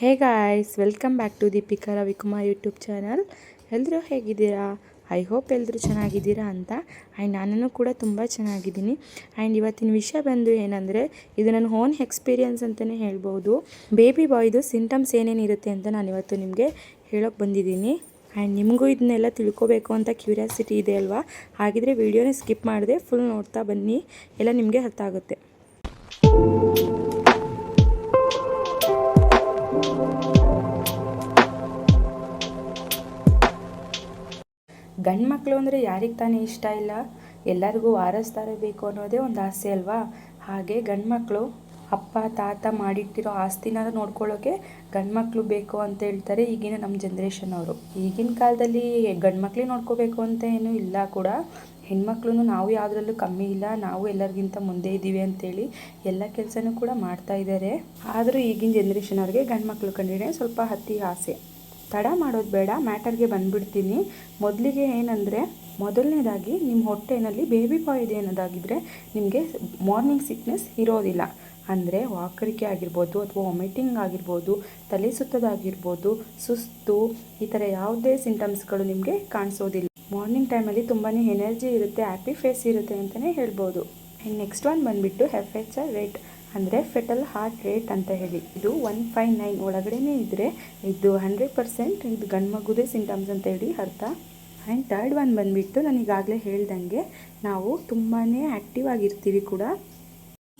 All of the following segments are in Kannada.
Hey guys, welcome back to Deepika Ravikumar YouTube channel. ಎಲ್ಲರೂ ಹೇಗಿದ್ದೀರಾ? ಐ ಹೋಪ್ ಎಲ್ಲರೂ ಚೆನ್ನಾಗಿದ್ದೀರಾ ಅಂತ. ಆ್ಯಂಡ್ ನಾನು ಕೂಡ ತುಂಬ ಚೆನ್ನಾಗಿದ್ದೀನಿ. ಆ್ಯಂಡ್ ಇವತ್ತಿನ ವಿಷಯ ಬಂದು ಏನಂದರೆ, ಇದು ನನ್ನ ಓನ್ ಎಕ್ಸ್ಪೀರಿಯನ್ಸ್ ಅಂತಲೇ ಹೇಳ್ಬೋದು. ಬೇಬಿ ಬಾಯ್ದು ಸಿಂಟಮ್ಸ್ ಏನೇನಿರುತ್ತೆ ಅಂತ ನಾನು ಇವತ್ತು ನಿಮಗೆ ಹೇಳೋಕ್ಕೆ ಬಂದಿದ್ದೀನಿ. ಆ್ಯಂಡ್ ನಿಮಗೂ ಇದನ್ನೆಲ್ಲ ತಿಳ್ಕೊಬೇಕು ಅಂತ ಕ್ಯೂರಿಯಾಸಿಟಿ ಇದೆ ಅಲ್ವಾ? ಹಾಗಿದ್ರೆ ವಿಡಿಯೋನೇ ಸ್ಕಿಪ್ ಮಾಡಿದೆ ಫುಲ್ ನೋಡ್ತಾ ಬನ್ನಿ. ಎಲ್ಲ ನಿಮಗೆ ಅರ್ಥ ಆಗುತ್ತೆ. ಗಂಡು ಮಕ್ಕಳು ಅಂದರೆ ಯಾರಿಗೆ ತಾನೇ ಇಷ್ಟ ಇಲ್ಲ? ಎಲ್ಲರಿಗೂ ವಾರಸ್ದಾರ ಬೇಕು ಅನ್ನೋದೇ ಒಂದು ಆಸೆ ಅಲ್ವಾ? ಹಾಗೆ ಗಂಡು ಮಕ್ಕಳು ಅಪ್ಪ, ತಾತ ಮಾಡಿಟ್ಟಿರೋ ಆಸ್ತಿನ ನೋಡ್ಕೊಳ್ಳೋಕೆ ಗಂಡ್ಮಕ್ಳು ಬೇಕು ಅಂತ ಹೇಳ್ತಾರೆ ಈಗಿನ ನಮ್ಮ ಜನ್ರೇಷನ್ ಅವರು. ಈಗಿನ ಕಾಲದಲ್ಲಿ ಗಂಡ್ಮಕ್ಳೇ ನೋಡ್ಕೋಬೇಕು ಅಂತ ಏನೂ ಇಲ್ಲ ಕೂಡ. ಹೆಣ್ಮಕ್ಳು ನಾವು ಯಾವುದ್ರಲ್ಲೂ ಕಮ್ಮಿ ಇಲ್ಲ, ನಾವು ಎಲ್ಲರಿಗಿಂತ ಮುಂದೆ ಇದ್ದೀವಿ ಅಂತೇಳಿ ಎಲ್ಲ ಕೆಲಸನೂ ಕೂಡ ಮಾಡ್ತಾ ಇದ್ದಾರೆ ಆದರೂ ಈಗಿನ ಜನ್ರೇಷನ್ ಅವ್ರಿಗೆ ಗಂಡ್ಮಕ್ಳು ಕಂಡಿಡೆ ಸ್ವಲ್ಪ ಹತ್ತಿ ಆಸೆ. ತಡ ಮಾಡೋದು ಬೇಡ, ಮ್ಯಾಟರ್ಗೆ ಬಂದುಬಿಡ್ತೀನಿ. ಮೊದಲಿಗೆ ಏನಂದರೆ, ಮೊದಲನೇದಾಗಿ ನಿಮ್ಮ ಹೊಟ್ಟೆನಲ್ಲಿ ಬೇಬಿ ಬಾಯ್ ಇದೆ ಅನ್ನೋದಾಗಿದ್ದರೆ ನಿಮಗೆ ಮಾರ್ನಿಂಗ್ ಸಿಕ್ನೆಸ್ ಇರೋದಿಲ್ಲ. ಅಂದರೆ ವಾಕರಿಕೆ ಆಗಿರ್ಬೋದು ಅಥವಾ ವಾಮಿಟಿಂಗ್ ಆಗಿರ್ಬೋದು, ತಲೆ ಸುತ್ತದಾಗಿರ್ಬೋದು, ಸುಸ್ತು, ಈ ಥರ ಯಾವುದೇ ಸಿಂಟಮ್ಸ್ಗಳು ನಿಮಗೆ ಕಾಣಿಸೋದಿಲ್ಲ. ಮಾರ್ನಿಂಗ್ ಟೈಮಲ್ಲಿ ತುಂಬಾ ಎನರ್ಜಿ ಇರುತ್ತೆ ಹ್ಯಾಪಿ ಫೇಸ್ ಇರುತ್ತೆ ಅಂತಲೇ ಹೇಳ್ಬೋದು. ನೆಕ್ಸ್ಟ್ ಒನ್ ಬಂದುಬಿಟ್ಟು ಎಫ್ ಎಚ್ ಆರ್ ರೇಟ್ ಅಂದರೆ ಫೆಟಲ್ ಹಾರ್ಟ್ ರೇಟ್ ಅಂತ ಹೇಳಿ. ಇದು ಒನ್ ಫೈವ್ ನೈನ್ ಒಳಗಡೆನೇ ಇದ್ದರೆ ಇದು ಹಂಡ್ರೆಡ್ ಪರ್ಸೆಂಟ್ ಇದು ಗಂಡು ಮಗುದೇ ಸಿಂಟಮ್ಸ್ ಅಂತ ಹೇಳಿ ಅರ್ಥ. ಆ್ಯಂಡ್ ತರ್ಡ್ ಒನ್ ಬಂದುಬಿಟ್ಟು ನಾನು ಈಗಾಗಲೇ ಹೇಳ್ದಂಗೆ ನಾವು ತುಂಬಾ ಆ್ಯಕ್ಟಿವ್ ಆಗಿರ್ತೀವಿ ಕೂಡ.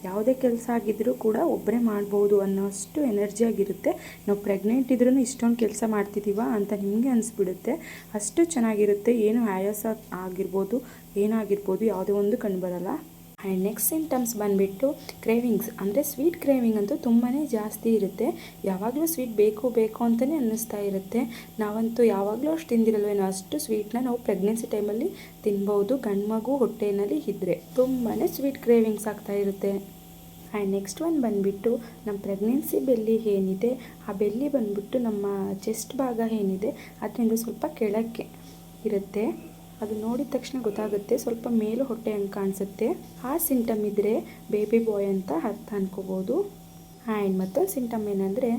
ಯಾವುದೇ ಕೆಲಸ ಆಗಿದ್ದರೂ ಕೂಡ ಒಬ್ಬರೇ ಮಾಡ್ಬೋದು ಅನ್ನೋಷ್ಟು ಎನರ್ಜಿಯಾಗಿರುತ್ತೆ ನಾವು ಪ್ರೆಗ್ನೆಂಟ್ ಇದ್ರೂ ಇಷ್ಟೊಂದು ಕೆಲಸ ಮಾಡ್ತಿದ್ದೀವ ಅಂತ ನಿಮಗೆ ಅನಿಸ್ಬಿಡುತ್ತೆ. ಅಷ್ಟು ಚೆನ್ನಾಗಿರುತ್ತೆ. ಏನು ಆಯಾಸ ಆಗಿರ್ಬೋದು, ಏನಾಗಿರ್ಬೋದು, ಯಾವುದೇ ಒಂದು ಕಂಡುಬರಲ್ಲ. ಆ್ಯಂಡ್ ನೆಕ್ಸ್ಟ್ ಸಿಂಟಮ್ಸ್ ಬಂದುಬಿಟ್ಟು ಕ್ರೇವಿಂಗ್ಸ್. ಅಂದರೆ ಸ್ವೀಟ್ ಕ್ರೇವಿಂಗ್ ಅಂತೂ ತುಂಬಾ ಜಾಸ್ತಿ ಇರುತ್ತೆ. ಯಾವಾಗಲೂ ಸ್ವೀಟ್ ಬೇಕು ಬೇಕು ಅಂತಲೇ ಅನ್ನಿಸ್ತಾ ಇರುತ್ತೆ. ನಾವಂತೂ ಯಾವಾಗಲೂ ಅಷ್ಟು ತಿಂದಿರಲ್ವೇನೋ ಅಷ್ಟು ಸ್ವೀಟ್ನ ನಾವು ಪ್ರೆಗ್ನೆನ್ಸಿ ಟೈಮಲ್ಲಿ ತಿನ್ಬೋದು. ಗಂಡು ಮಗು ಹೊಟ್ಟೆಯಲ್ಲಿ ಇದ್ದರೆ ತುಂಬಾ ಸ್ವೀಟ್ ಕ್ರೇವಿಂಗ್ಸ್ ಆಗ್ತಾ ಇರುತ್ತೆ. ಆ್ಯಂಡ್ ನೆಕ್ಸ್ಟ್ ಒನ್ ಬಂದುಬಿಟ್ಟು ನಮ್ಮ ಪ್ರೆಗ್ನೆನ್ಸಿ ಬೆಲ್ಲಿ ಏನಿದೆ, ಆ ಬೆಲ್ಲಿ ಬಂದುಬಿಟ್ಟು ನಮ್ಮ ಚೆಸ್ಟ್ ಭಾಗ ಏನಿದೆ, ಅದರಿಂದ ಸ್ವಲ್ಪ ಕೆಳಕ್ಕೆ ಇರುತ್ತೆ. ಅದು ನೋಡಿದ ತಕ್ಷಣ ಗೊತ್ತಾಗುತ್ತೆ, ಸ್ವಲ್ಪ ಮೇಲು ಹೊಟ್ಟೆ ಹಂಗೆ ಕಾಣಿಸುತ್ತೆ. ಆ ಸಿಂಟಮ್ ಇದ್ದರೆ ಬೇಬಿ ಬಾಯ್ ಅಂತ ಅರ್ಥ ಅನ್ಕೋಬೋದು. ಆ್ಯಂಡ್ ಮತ್ತೊಂದು ಸಿಂಟಮ್ ಏನಂದರೆ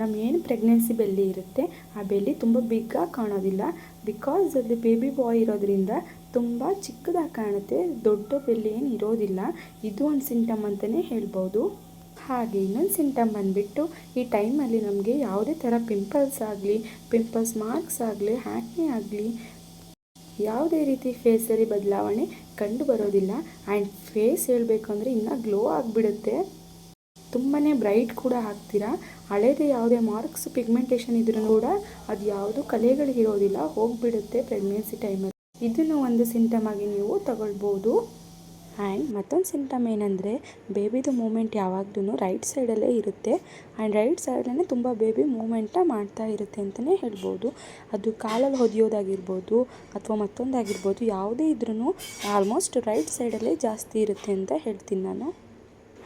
ನಮ್ಮ ಏನು ಪ್ರೆಗ್ನೆನ್ಸಿ ಬೆಲ್ಲಿ ಇರುತ್ತೆ, ಆ ಬೆಲ್ಲಿ ತುಂಬ ಬಿಗ್ಗಾಗಿ ಕಾಣೋದಿಲ್ಲ. ಬಿಕಾಸ್ ಅದು ಬೇಬಿ ಬಾಯ್ ಇರೋದ್ರಿಂದ ತುಂಬ ಚಿಕ್ಕದಾಗಿ ಕಾಣುತ್ತೆ, ದೊಡ್ಡ ಬೆಲ್ಲಿ ಏನು ಇರೋದಿಲ್ಲ. ಇದು ಒಂದು ಸಿಂಟಮ್ ಅಂತಲೇ ಹೇಳ್ಬೋದು. ಹಾಗೆ ಇನ್ನೊಂದು ಸಿಂಟಮ್ ಬಂದುಬಿಟ್ಟು, ಈ ಟೈಮಲ್ಲಿ ನಮಗೆ ಯಾವುದೇ ಥರ ಪಿಂಪಲ್ಸ್ ಆಗಲಿ ಪಿಂಪಲ್ಸ್ ಮಾರ್ಕ್ಸ್ ಆಗಲಿ ಹ್ಯಾಕ್ನಿ ಆಗಲಿ ಯಾವುದೇ ರೀತಿ ಫೇಸಲ್ಲಿ ಬದಲಾವಣೆ ಕಂಡು ಬರೋದಿಲ್ಲ. ಆ್ಯಂಡ್ ಫೇಸ್ ಹೇಳಬೇಕು ಅಂದರೆ ಇನ್ನೂ ಗ್ಲೋ ಆಗಿಬಿಡುತ್ತೆ. ತುಂಬಾ ಬ್ರೈಟ್ ಕೂಡ ಹಾಕ್ತೀರಾ ಹಳೇದೇ ಯಾವುದೇ ಮಾರ್ಕ್ಸ್ ಪಿಗ್ಮೆಂಟೇಷನ್ ಇದ್ರೂ ಕೂಡ ಅದು ಯಾವುದು ಕಲೆಗಳಿಗಿರೋದಿಲ್ಲ, ಹೋಗಿಬಿಡುತ್ತೆ ಪ್ರೆಗ್ನೆನ್ಸಿ ಟೈಮಲ್ಲಿ ಇದನ್ನು ಒಂದು ಸಿಂಟಮ್ ಆಗಿ ನೀವು ತಗೊಳ್ಬೋದು. ಆ್ಯಂಡ್ ಮತ್ತೊಂದು ಸಿಂಟಮ್ ಏನಂದರೆ ಬೇಬಿದು ಮೂಮೆಂಟ್ ಯಾವಾಗ್ಲೂ ರೈಟ್ ಸೈಡಲ್ಲೇ ಇರುತ್ತೆ. ಆ್ಯಂಡ್ ರೈಟ್ ಸೈಡಲ್ಲೇ ತುಂಬ ಬೇಬಿ ಮೂಮೆಂಟ್ನ ಮಾಡ್ತಾ ಇರುತ್ತೆ ಅಂತಲೇ ಹೇಳ್ಬೋದು. ಅದು ಕಾಲಲ್ಲಿ ಹೊದಿಯೋದಾಗಿರ್ಬೋದು ಅಥವಾ ಮತ್ತೊಂದಾಗಿರ್ಬೋದು, ಯಾವುದೇ ಇದ್ರೂ ಆಲ್ಮೋಸ್ಟ್ ರೈಟ್ ಸೈಡಲ್ಲೇ ಜಾಸ್ತಿ ಇರುತ್ತೆ ಅಂತ ಹೇಳ್ತೀನಿ ನಾನು.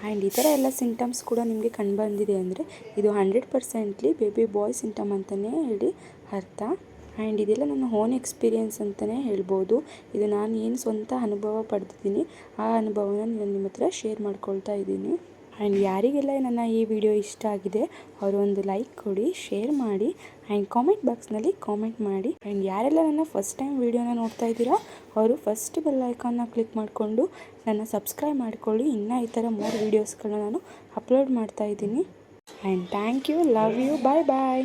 ಆ್ಯಂಡ್ ಈ ಥರ ಎಲ್ಲ ಸಿಂಟಮ್ಸ್ ಕೂಡ ನಿಮಗೆ ಕಂಡು ಬಂದಿದೆ ಅಂದರೆ, ಇದು hundred percently baby boy symptom ಅಂತಲೇ ಹೇಳಿ ಅರ್ಥ. ಆ್ಯಂಡ್ ಇದೆಲ್ಲ, ನನ್ನ ಓನ್ ಎಕ್ಸ್ಪೀರಿಯೆನ್ಸ್ ಅಂತಲೇ ಹೇಳ್ಬೋದು. ಇದು ನಾನು ಏನು ಸ್ವಂತ ಅನುಭವ ಪಡೆದಿದ್ದೀನಿ, ಆ ಅನುಭವನ ನಾನು ನಿಮ್ಮ ಹತ್ರ ಶೇರ್ ಮಾಡ್ಕೊಳ್ತಾ ಇದ್ದೀನಿ. ಆ್ಯಂಡ್ ಯಾರಿಗೆಲ್ಲ ನನ್ನ ಈ ವಿಡಿಯೋ ಇಷ್ಟ ಆಗಿದೆ, ಅವರು ಒಂದು ಲೈಕ್ ಕೊಡಿ ಶೇರ್ ಮಾಡಿ ಆ್ಯಂಡ್ ಕಾಮೆಂಟ್ ಬಾಕ್ಸ್ನಲ್ಲಿ ಕಾಮೆಂಟ್ ಮಾಡಿ. ಆ್ಯಂಡ್ ಯಾರೆಲ್ಲ ನನ್ನ ಫಸ್ಟ್ ಟೈಮ್ ವೀಡಿಯೋನ ನೋಡ್ತಾ ಇದ್ದೀರಾ, ಅವರು ಫಸ್ಟ್ ಬೆಲ್ ಐಕಾನ್ನ ಕ್ಲಿಕ್ ಮಾಡಿಕೊಂಡು ನನ್ನ ಸಬ್ಸ್ಕ್ರೈಬ್ ಮಾಡ್ಕೊಳ್ಳಿ. ಇನ್ನೂ ಈ ಥರ ಮೂರು ವೀಡಿಯೋಸ್ಗಳನ್ನ ನಾನು ಅಪ್ಲೋಡ್ ಮಾಡ್ತಾ ಇದ್ದೀನಿ. And thank you love you bye bye